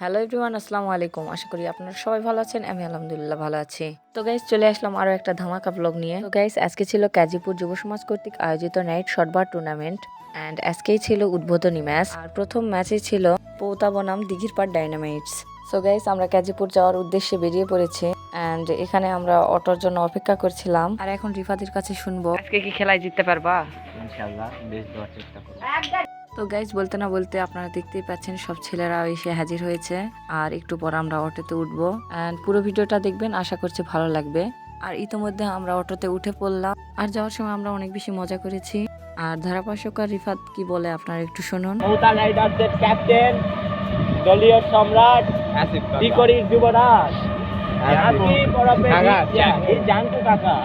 Hello everyone আসসালামু আলাইকুম। আশা করি আপনারা সবাই ভালো আছেন, আমি আলহামদুলিল্লাহ ভালো আছি। তো গাইজ চলে আসলাম আরও একটা ধামাকা ব্লগ নিয়ে। তো গাইজ আজকে ছিল কাজীপুর যুব সমাজ কর্তৃক আয়োজিত নাইট শটবার টুর্নামেন্ট অ্যান্ড আজকেই ছিল উদ্বোধনী ম্যাচ আর প্রথম ম্যাচে ছিল পৌতা বনাম দিঘির পাড় ডাইনামাইটস সো গাইজ আমরা কাজীপুর যাওয়ার উদ্দেশ্যে বেরিয়ে পড়েছি অ্যান্ড এখানে আমরা অটোর জন্য অপেক্ষা করছিলাম। আর এখন রিফাদের কাছে শুনব। আজকে কি খেলায় জিততে পারবা? ইনশাল্লাহ বেশ দেওয়ার চেষ্টা করব। তো গাইজ বলতে না বলতে আপনারা দেখতেই পাচ্ছেন সব ছেলেরা এসে হাজির হয়েছে। আর একটু পর আমরা অটোতে উঠবো। অ্যান্ড পুরো ভিডিওটা দেখবেন আশা করছি ভালো লাগবে। আর ইতোমধ্যে আমরা অটোতে উঠে পড়লাম। আর যাওয়ার সময় আমরা অনেক বেশি মজা করেছি। আর ধারাপাশকার রিফাত কি বলে আপনারা একটু শুনুন। ক্যাপ্টেন দলীয় সম্রাট বিকরির যুবরাজ। জানতো কাকা।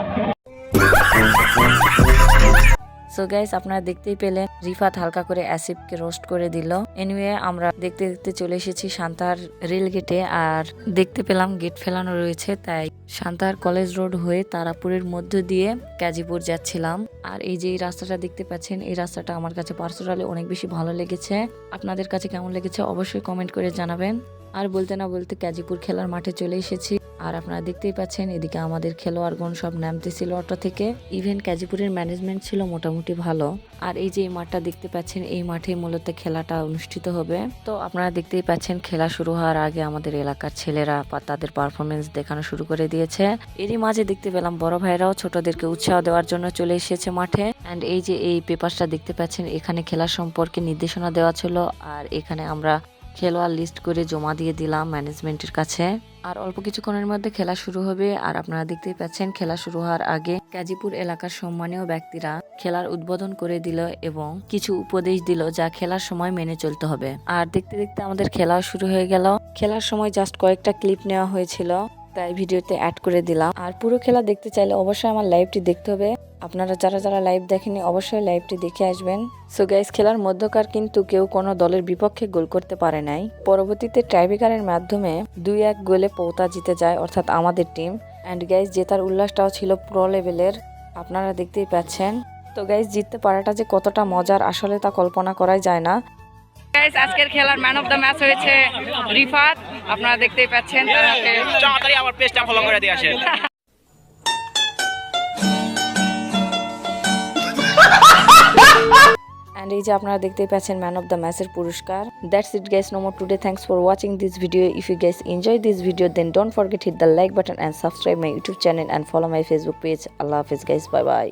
সো গাইস আপনারা দেখতেই পেলেন, রিফাত হালকা করে অ্যাসিডকে রোস্ট করে দিল। এনিওয়ে আমরা দেখতে দেখতে চলে এসেছি শান্তার রেল গেটে আর দেখতে পেলাম গেট ফেলানো রয়েছে, তাই শান্তার কলেজ রোড হয়ে তারাপুরের মধ্য দিয়ে গাজীপুর যাচ্ছিলাম। আর এই যে এই রাস্তাটা দেখতে পাচ্ছেন, এই রাস্তাটা আমার কাছে পার্সোনালি অনেক বেশি ভালো লেগেছে। আপনাদের কাছে কেমন লেগেছে অবশ্যই কমেন্ট করে জানাবেন। আর বলতে না বলতে গাজীপুর খেলার মাঠে চলে এসেছি। আর আপনারা দেখতেই পাচ্ছেন, এদিকে আমাদের খেলোয়াড়গণ সব নামতেছিল অটো থেকে। ইভেন গাজীপুরের ম্যানেজমেন্ট ছিল মোটামুটি ভালো। আর এই যে এই মাঠটা দেখতে পাচ্ছেন, এই মাঠে মূলত খেলাটা অনুষ্ঠিত হবে। তো আপনারা দেখতেই পাচ্ছেন, খেলা শুরু হওয়ার আগে আমাদের এলাকার ছেলেরা তাদের পারফরমেন্স দেখানো শুরু করে দিয়েছে। এরই মাঝে দেখতে পেলাম, বড় ভাইরাও ছোটদেরকে উৎসাহ দেওয়ার জন্য চলে এসেছে মাঠে। অ্যান্ড এই যে এই পেপারটা দেখতে পাচ্ছেন, এখানে খেলা সম্পর্কে নির্দেশনা দেওয়া ছিল। আর এখানে আমরা খেলোয়াড় লিস্ট করে জমা দিয়ে দিলাম ম্যানেজমেন্টের কাছে। আর অল্প কিছুক্ষণের মধ্যে খেলা শুরু হবে। আর আপনারা দেখতেই পাচ্ছেন, খেলা শুরু হওয়ার আগে গাজীপুর এলাকার সম্মানীয় ব্যক্তিরা খেলার উদ্বোধন করে দিল এবং কিছু উপদেশ দিল যা খেলার সময় মেনে চলতে হবে। আর দেখতে দেখতে আমাদের খেলাও শুরু হয়ে গেল। খেলার সময় জাস্ট কয়েকটা ক্লিপ নেওয়া হয়েছিল। তাই ভিডিওতে অ্যাড করে দিলাম। আর পুরো খেলা দেখতে চাইলে অবশ্যই আমার লাইভটি দেখতে হবে। আপনারা যারা যারা লাইভ দেখেনি অবশ্যই লাইভটি দেখে আসবেন। সো গাইস খেলার মধ্যকার কিন্তু কেউ কোনো দলের বিপক্ষে গোল করতে পারে নাই। পরবর্তীতে ট্রাইব্রেকারের মাধ্যমে দুই এক গোলে পৌতা জিতে যায় অর্থাৎ আমাদের টিম অ্যান্ড গাইস জেতার উল্লাসটাও ছিল প্রো লেভেলের আপনারা দেখতেই পাচ্ছেন। তো গাইস জিততে পারাটা যে কতটা মজার আসলে তা কল্পনা করাই যায় না। গাইস আজকের খেলার ম্যান অফ দ্য ম্যাচ হয়েছে রিফাত। আপনারা দেখতেই পাচ্ছেন তাড়াতাড়ি আমার পেজটা ফলো করে দিয়ে আসেন। অ্যান্ড এই যে আপনারা দেখতেই পাচ্ছেন ম্যান অফ দ্য ম্যাচের পুরস্কার। That's it guys no more today thanks for watching this video if you guys enjoy this video then don't forget hit the like button and subscribe my YouTube channel and follow my Facebook page আল্লাহ হাফিজ guys bye by